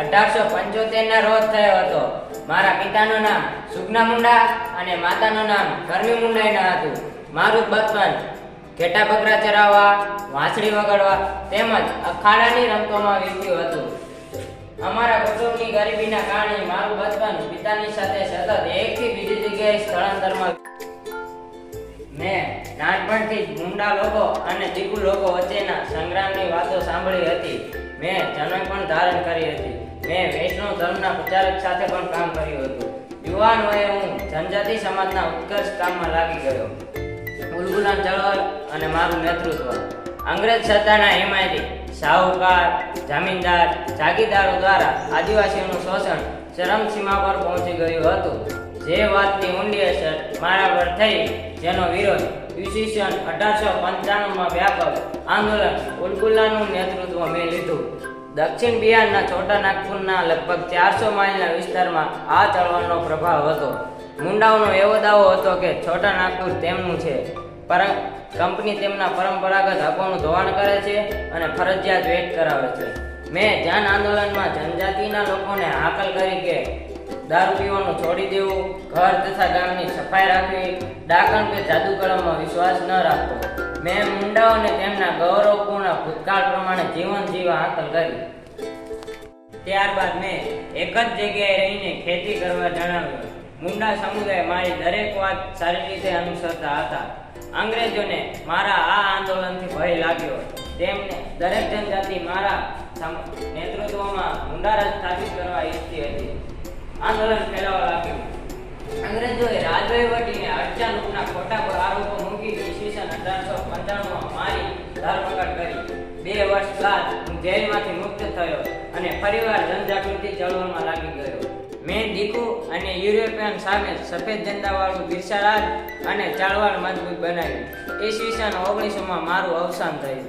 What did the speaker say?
અઢારસો પંચોતેરના રોજ થયો હતો. મારા પિતાનું નામ સુગના મુંડા અને માતાનું નામ કરમી મુંડાઈના હતું. મારું બચપન ઘેટા બકરા ચરાવવા, વાંસળી વગાડવા તેમજ અખાડાની રમતોમાં વીત્યું હતું. અમારા કુટુંબની ગરીબીના કારણે મારું બચપન પિતાની સાથે સતત એકથી બીજી જગ્યાએ સ્થળાંતરમાં મેં નાનપણથી જ મુંડા લોકો અને ચીકુ લોકો વચ્ચેના સંગ્રામની વાતો સાંભળી હતી. મેં જનમ પણ ધારણ કરી હતી. મેં વૈષ્ણવ ધર્મના પ્રચારક સાથે પણ કામ કર્યું હતું. યુવાન વયે હું જનજાતિ સમાજના ઉત્કર્ષ કામમાં લાગી ગયો. ઉલગુલાન ચળવળ અને મારું નેતૃત્વ. અંગ્રેજ સત્તાના હિમાયતી શાહુકાર, જમીનદાર, જાગીરદારો દ્વારા આદિવાસીઓનું શોષણ ચરમસીમા પર પહોંચી ગયું હતું. જે વાતની ઊંડી અસર મારા પર થઈ, જેનો વિરોધ ઈસવીસન અઢારસો પંચાણુંમાં વ્યાપક આંદોલન ઉલગુલાનું નેતૃત્વ મેં લીધું. દક્ષિણ બિહારના છોટા નાગપુરના લગભગ ચારસો માઇલના વિસ્તારમાં આ ચળવળનો પ્રભાવ હતો. મુંડાઓનો એવો દાવો હતો કે છોટા નાગપુર તેમનું છે. પર, કંપની તેમના પરંપરાગત હકોનું ધોવાણ કરે છે અને ફરજિયાત વેટ કરાવે છે. મેં જન આંદોલનમાં જનજાતિના લોકોને હાકલ કરી કે દારૂ પીવાનું છોડી દેવું, ઘર તથા ગામની સફાઈ રાખવી, ડાકણ કે જાદુકળામાં વિશ્વાસ ન રાખવો. મેં મુંડાઓને તેમના ગૌરવપૂર્ણ ભૂતકાળ પ્રમાણે જીવન જીવવા હાકલ કરી. ત્યારબાદ મેં એક જ જગ્યાએ રહીને ખેતી કરવા જણાવ્યું. મુંડા સમુદાય મારી દરેક વાત સારી રીતે અનુસરતા હતા. અંગ્રેજોને મારા આ આંદોલનથી ભય લાગ્યો તેમને દરેક જનજાતિ મારા નેતૃત્વમાં મુંડા રાજ સ્થાપિત કરવા ઈચ્છતી હતી. આંદોલન ફેલાવા લાગ્યું. અંગ્રેજોએ રાજવહીવટીને અડચાલૂપના ખોટા પર આરોપો મૂકી ઈસવીસન અઢારસો પંચાણુંમાં મારી ધરપકડ કરી. બે વર્ષ બાદ હું જેલમાંથી મુક્ત થયો અને ફરીવાર જનજાગૃતિ ચળવળમાં લાગી ગયો. મેં દીકુ અને યુરોપિયન સામે સફેદ ઝંડાવાળું બિરસારાજ અને ચળવળ મજબૂત બનાવ્યું. ઈસવીસન ઓગણીસોમાં મારું અવસાન થયું.